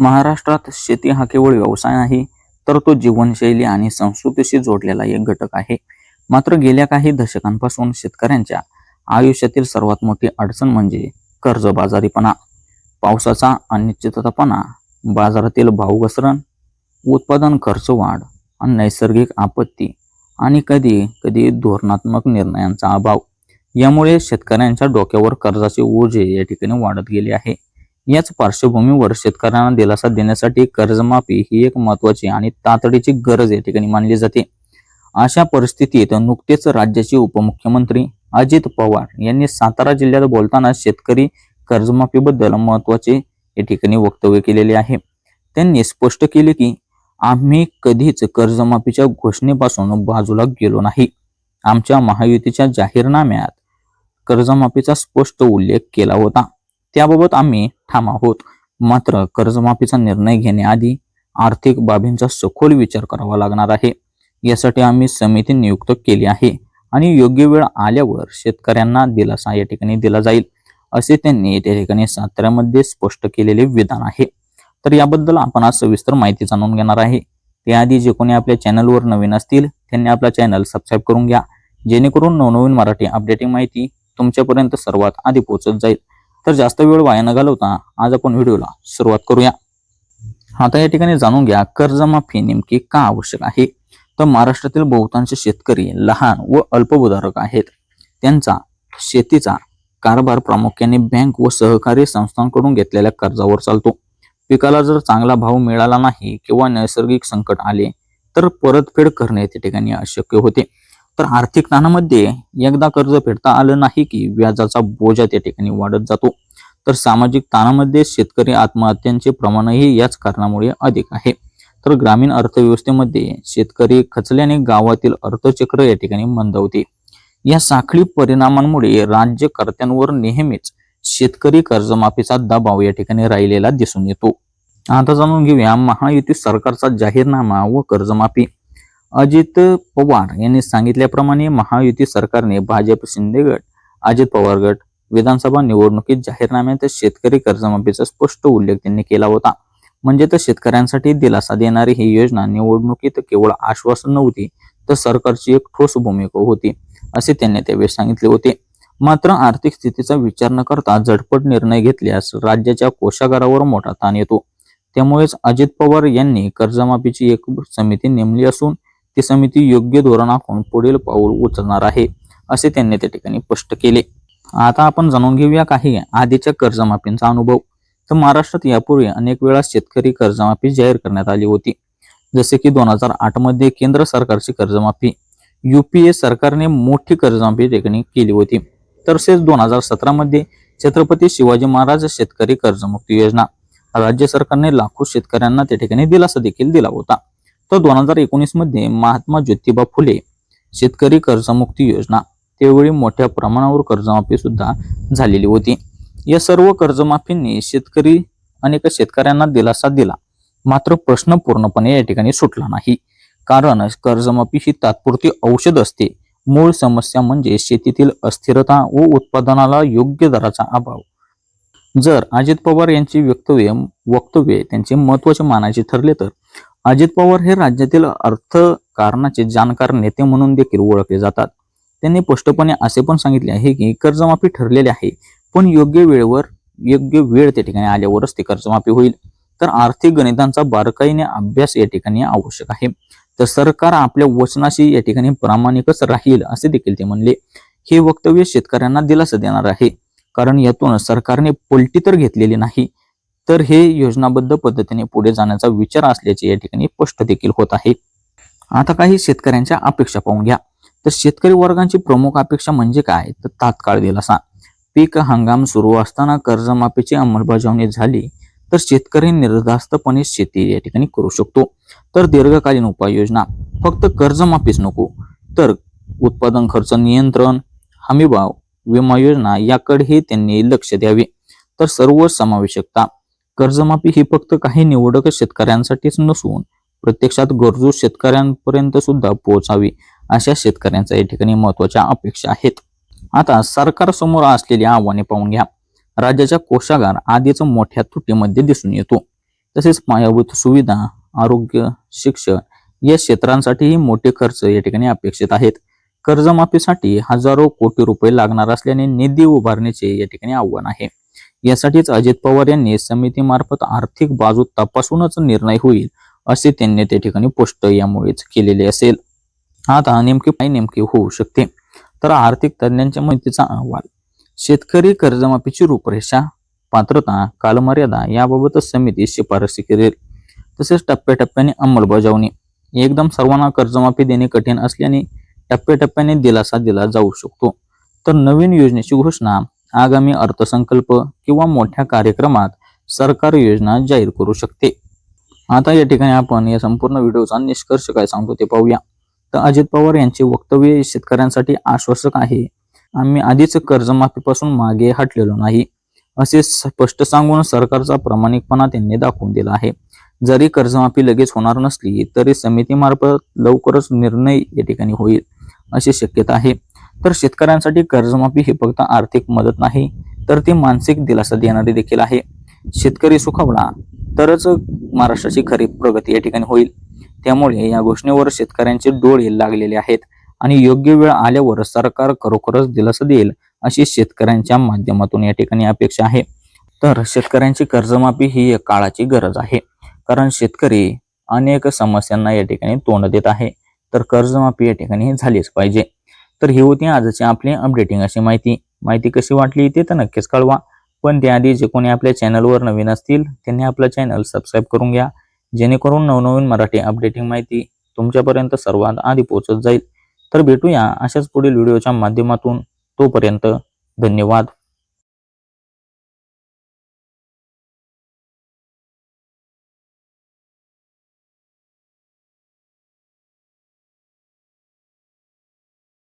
महाराष्ट्रात शेती हा केवळ व्यवसाय नाही तर तो जीवनशैली आणि संस्कृतीशी जोडलेला एक घटक आहे. मात्र गेल्या काही दशकांपासून शेतकऱ्यांच्या आयुष्यातील सर्वात मोठी अडचण म्हणजे कर्जबाजारीपणा पावसाचा अनिश्चिततापणा बाजारातील भाव घसरण उत्पादन खर्च वाढ आणि नैसर्गिक आपत्ती आणि कधी कधी धोरणात्मक निर्णयांचा अभाव. यामुळे शेतकऱ्यांच्या डोक्यावर कर्जाचे ओझे या ठिकाणी वाढत गेले आहे. याच पार्श्वभूमीवर शेतकऱ्यांना दिलासा देण्यासाठी कर्जमाफी ही एक महत्वाची आणि तातडीची गरज या ठिकाणी मानली जाते. अशा परिस्थितीत नुकतेच राज्याचे उपमुख्यमंत्री अजित पवार यांनी सातारा जिल्ह्यात बोलताना शेतकरी कर्जमाफीबद्दल महत्त्वाचे या ठिकाणी वक्तव्य केलेले आहे. त्यांनी स्पष्ट केले की आम्ही कधीच कर्जमाफीच्या घोषणेपासून बाजूला गेलो नाही. आमच्या महायुतीच्या जाहीरनाम्यात कर्जमाफीचा स्पष्ट उल्लेख केला होता. त्याबाबत आम्ही ठाम आहोत. मात्र कर्जमाफीचा निर्णय घेण्याआधी आर्थिक बाबींचा सखोल विचार करावा लागणार आहे. यासाठी आम्ही समिती नियुक्त केली आहे आणि योग्य वेळ आल्यावर शेतकऱ्यांना दिलासा या ठिकाणी दिला जाईल असे त्यांनी त्या ठिकाणी साताऱ्यामध्ये स्पष्ट केलेले विधान आहे. तर याबद्दल आपण आज सविस्तर माहिती जाणून घेणार आहे. त्याआधी जे कोणी आपल्या चॅनलवर नवीन असतील त्यांनी आपला चॅनल सबस्क्राईब करून घ्या. जेणेकरून नवनवीन मराठी अपडेटिंग माहिती तुमच्यापर्यंत सर्वात आधी पोहोचत जाईल. तर जास्त वेळ वाया न घालवता आज आपण व्हिडिओला सुरुवात करूया. आता या ठिकाणी जाणून घ्या कर्जमाफी नेमकी का आवश्यक आहे? तर महाराष्ट्रातील बहुतांश शेतकरी लहान व अल्पभूधारक आहेत. त्यांचा शेतीचा कारभार प्रामुख्याने बँक व सहकारी संस्थांकडून घेतलेल्या कर्जावर चालतो. पिकाला जर चांगला भाव मिळाला नाही किंवा नैसर्गिक संकट आले तर परतफेड करणे त्या ठिकाणी अशक्य होते. तर आर्थिक ताणामध्ये एकदा कर्ज फेडता आलं नाही की व्याजाचा बोजा त्या ठिकाणी वाढत जातो. तर सामाजिक ताणामध्ये शेतकरी आत्महत्यांचे प्रमाणही याच कारणामुळे अधिक आहे. तर ग्रामीण अर्थव्यवस्थेमध्ये शेतकरी खचल्याने गावातील अर्थचक्र या ठिकाणी मंदावते. या साखळी परिणामांमुळे राज्यकर्त्यांवर नेहमीच शेतकरी कर्जमाफीचा दबाव या ठिकाणी राहिलेला दिसून येतो. आता जाणून घेऊया महायुती सरकारचा जाहीरनामा व कर्जमाफी. अजित पवार यांनी सांगितल्याप्रमाणे महायुती सरकारने भाजप शिंदे गट अजित पवार गट विधानसभा निवडणुकीत जाहीरनाम्यात शेतकरी कर्जमाफीचा स्पष्ट उल्लेख त्यांनी केला होता. म्हणजे तर शेतकऱ्यांसाठी दिलासा देणारी ही योजना निवडणुकीत केवळ आश्वासन नव्हती तर सरकारची एक ठोस भूमिका होती असे त्यांनी त्यावेळी सांगितले होते. मात्र आर्थिक स्थितीचा विचार न करता झटपट निर्णय घेतल्यास राज्याच्या कोशागारावर मोठा ताण येतो. त्यामुळेच अजित पवार यांनी कर्जमाफीची एक समिती नेमली असून ती समिती योग्य धोरण आखून पुढील पाऊल उचलणार आहे असे त्यांनी त्या ठिकाणी स्पष्ट केले. आता आपण जाणून घेऊया काही आधीच्या कर्जमाफींचा अनुभव. तर महाराष्ट्रात यापूर्वी अनेक वेळा शेतकरी कर्जमाफी जाहीर करण्यात आली होती. जसे की दोन हजार आठमध्ये केंद्र सरकारची कर्जमाफी युपीए सरकारने मोठी कर्जमाफी ठिकाणी केली होती. तसेच दोन हजार सतरा मध्ये छत्रपती शिवाजी महाराज शेतकरी कर्जमुक्ती योजना राज्य सरकारने लाखो शेतकऱ्यांना त्या ठिकाणी दिलासा देखील दिला होता. तर दोन हजार एकोणीसमध्ये महात्मा ज्योतिबा फुले शेतकरी कर्जमुक्ती योजना त्यावेळी मोठ्या प्रमाणावर कर्जमाफी सुद्धा झालेली होती. या सर्व कर्जमाफींनी शेतकरी अनेक शेतकऱ्यांना दिलासा दिला. मात्र प्रश्न पूर्णपणे या ठिकाणी सुटला नाही. कारण कर्जमाफी ही तात्पुरती औषध असते. मूळ समस्या म्हणजे शेतीतील अस्थिरता व उत्पादनाला योग्य दराचा अभाव. जर अजित पवार यांची वक्तव्य वक्तव्य त्यांचे महत्त्वाचे मानायचे ठरले तर अजित पवार हे राज्यातील अर्थकारणाचे जाणकार नेते म्हणून देखील ओळखले जातात. त्यांनी स्पष्टपणे असे पण सांगितले आहे की कर्जमाफी ठरलेली आहे पण योग्य वेळेवर योग्य वेळ त्या ठिकाणी आल्यावरच ती कर्जमाफी होईल. तर आर्थिक गणितांचा बारकाईने अभ्यास या ठिकाणी आवश्यक आहे. तर सरकार आपल्या वचनाशी या ठिकाणी प्रामाणिकच राहील असे देखील ते म्हणले. हे वक्तव्य शेतकऱ्यांना दिलासा देणार आहे. कारण यातून सरकारने पलटी तर घेतलेली नाही. तर हे योजनाबद्ध पद्धतीने पुढे जाण्याचा विचार असल्याचे या ठिकाणी स्पष्ट देखील होत आहे. आता काही शेतकऱ्यांच्या अपेक्षा पाहून घ्या. तर शेतकरी वर्गांची प्रमुख अपेक्षा म्हणजे काय? तर तात्काळ दिलासा. पीक हंगाम सुरू असताना कर्जमाफीची अंमलबजावणी झाली तर शेतकरी निर्धास्तपणे शेती या ठिकाणी करू शकतो. तर दीर्घकालीन उपाययोजना. फक्त कर्जमाफीच नको तर उत्पादन खर्च नियंत्रण हमीभाव विमा योजना याकडेही त्यांनी लक्ष द्यावे. तर सर्व समावेशकता. कर्जमाफी ही फक्त काही निवडक शेतकऱ्यांसाठीच नसून प्रत्यक्षात गरजू शेतकऱ्यांपर्यंत सुद्धा पोहोचावी अशा शेतकऱ्यांच्या या ठिकाणी महत्त्वाच्या अपेक्षा आहेत. आता सरकारसमोर असलेली आव्हाने पाहून घ्या. राज्याच्या कोशागार आधीच मोठ्या तुटीमध्ये दिसून येतो. तसेच पायाभूत सुविधा आरोग्य शिक्षण या क्षेत्रांसाठीही मोठे खर्च या ठिकाणी अपेक्षित आहेत. कर्जमाफीसाठी हजारो कोटी रुपये लागणार असल्याने निधी उभारण्याचे या ठिकाणी आव्हान आहे. यासाठीच अजित पवार यांनी समितीमार्फत आर्थिक बाजू तपासूनच निर्णय होईल असे त्यांनी त्या ठिकाणी पोस्ट यामुळेच केलेले असेल. आता नेमकी काय नेमकी होऊ शकते. तर आर्थिक तज्ज्ञांच्या माहितीचा अहवाल. शेतकरी कर्जमाफीची रूपरेषा पात्रता कालमर्यादा याबाबत समिती शिफारसी करेल. तसेच टप्प्याटप्प्याने अंमलबजावणी. एकदम सर्वांना कर्जमाफी देणे कठीण असल्याने टप्प्याटप्प्याने दिलासा दिला जाऊ शकतो. तर नवीन योजनेची घोषणा आगामी अर्थसंकल्प किंवा मोठ्या कार्यक्रमात सरकार योजना जाहीर करू शकते. आता या ठिकाणी आपण या संपूर्ण व्हिडिओचा निष्कर्ष काय सांगतो ते पाहूया. तर अजित पवार यांचे वक्तव्य शेतकऱ्यांसाठी आश्वासक आहे. आम्ही आधीच कर्जमाफीपासून मागे हटलेलो नाही. असे स्पष्ट सांगून सरकारचा प्रामाणिकपणा त्यांनी दाखवून दिला आहे. जरी कर्जमाफी लगेच होणार नसली तरी समितीमार्फत लवकरच निर्णय या ठिकाणी होईल अशी शक्यता आहे. तर शेतकऱ्यांसाठी कर्जमाफी ही फक्त आर्थिक मदत नाही तर ती मानसिक दिलासा देणारी देखील आहे. शेतकरी सुखावला तरच महाराष्ट्राची खरी प्रगती या ठिकाणी होईल. त्यामुळे या घोषणेवर शेतकऱ्यांचे डोळे लागलेले आहेत आणि योग्य वेळ आल्यावर सरकार खरोखरच दिलासा देईल अशी शेतकऱ्यांच्या माध्यमातून या ठिकाणी अपेक्षा आहे. तर शेतकऱ्यांची कर्जमाफी ही एक काळाची गरज आहे कारण शेतकरी अनेक समस्यांना या ठिकाणी तोंड देत आहे. तर कर्जमाफी या ठिकाणी झालीच पाहिजे. तर ही होती आजची आपली अपडेटिंग अशी माहिती माहिती कशी वाटली ते तर नक्कीच कळवा. पण त्याआधी जे कोणी आपल्या चॅनलवर नवीन असतील त्यांनी आपलं चॅनल सबस्क्राईब करून घ्या. जेणेकरून नवनवीन मराठी अपडेटिंग माहिती तुमच्यापर्यंत सर्वात आधी पोहोचत जाईल. तर भेटूया अशाच पुढील व्हिडिओच्या माध्यमातून. तोपर्यंत धन्यवाद.